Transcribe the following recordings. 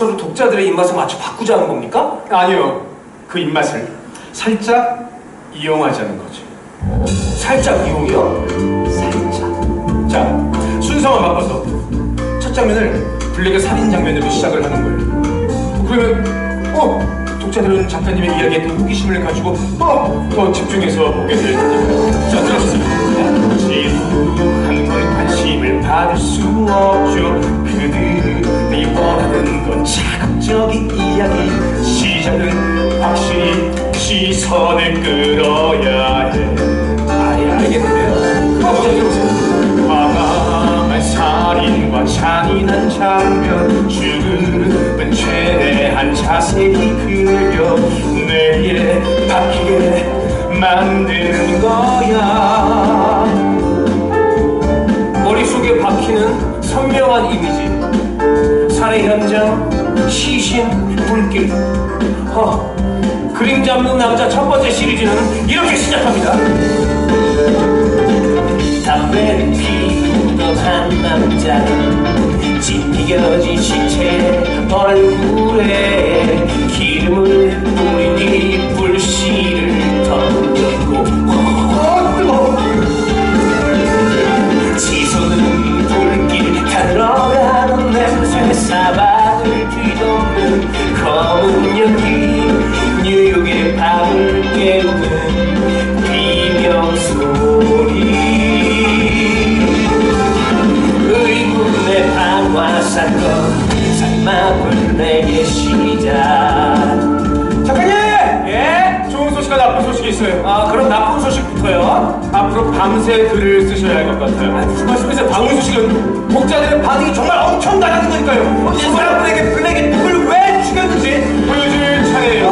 독자들의 입맛에 맞춰 바꾸자는 겁니까? 아니요. 그 입맛을 살짝 이용하자는 거죠. 살짝 이용이요? 살짝. 자, 순서만 바꿔서 첫 장면을 블랙의 살인 장면으로 시작을 하는 거예요. 그러면 어 독자들은 작가님의 이야기에 더 호기심을 가지고 어 더 집중해서 보게 될 테니까요. 자, 들어보세요. 관심을 받을 수 없죠. 그들 이 원하는 건 자극적인 이야기. 시작은 확실히 시선을 끌어야 해. 아예 알겠는데요. 어, 자, 들어보세요. 과감한 살인과 잔인한 장면 죽음은 최대한 자세히 그려 뇌에 박히게 만드는 거야 머릿속에 박히는 선명한 이미지. 살해 현장, 시신, 불길. 허, 그림 잡는 남자 첫 번째 시리즈는 이렇게 시작합니다. 담배를 피우던 한 남자는 찢겨진 시체 얼굴에 기름을 뿌린 뒤 불씨를 던졌고 사건 마지막을 내게 시작. 작가님! 예? 좋은 소식과 나쁜 소식이 있어요. 아 그럼 나쁜 소식부터요? 앞으로 밤새 글을 쓰셔야 할 것 같아요. 아, 무슨 말씀이세요 방울 소식은 독자들의 반응이 정말 엄청나다는 거니까요. 이 사람들에게 블랙이 누굴 왜 죽였는지 보여줄 차례예요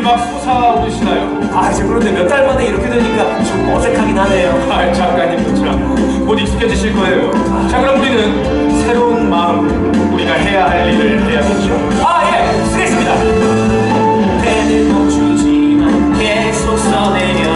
눈물이 막 솟아오르시나요? 아 이제 그런데 몇 달 만에 이렇게 되니까 좀 어색하긴 하네요. 아 작가님 참, 곧 익숙해지실 거예요. 자 그럼 우리는 새로운 마음으로 우리가 해야 할 일을 해야겠죠? 아예 쓰겠습니다. 때는 멈추지만 계속 써내려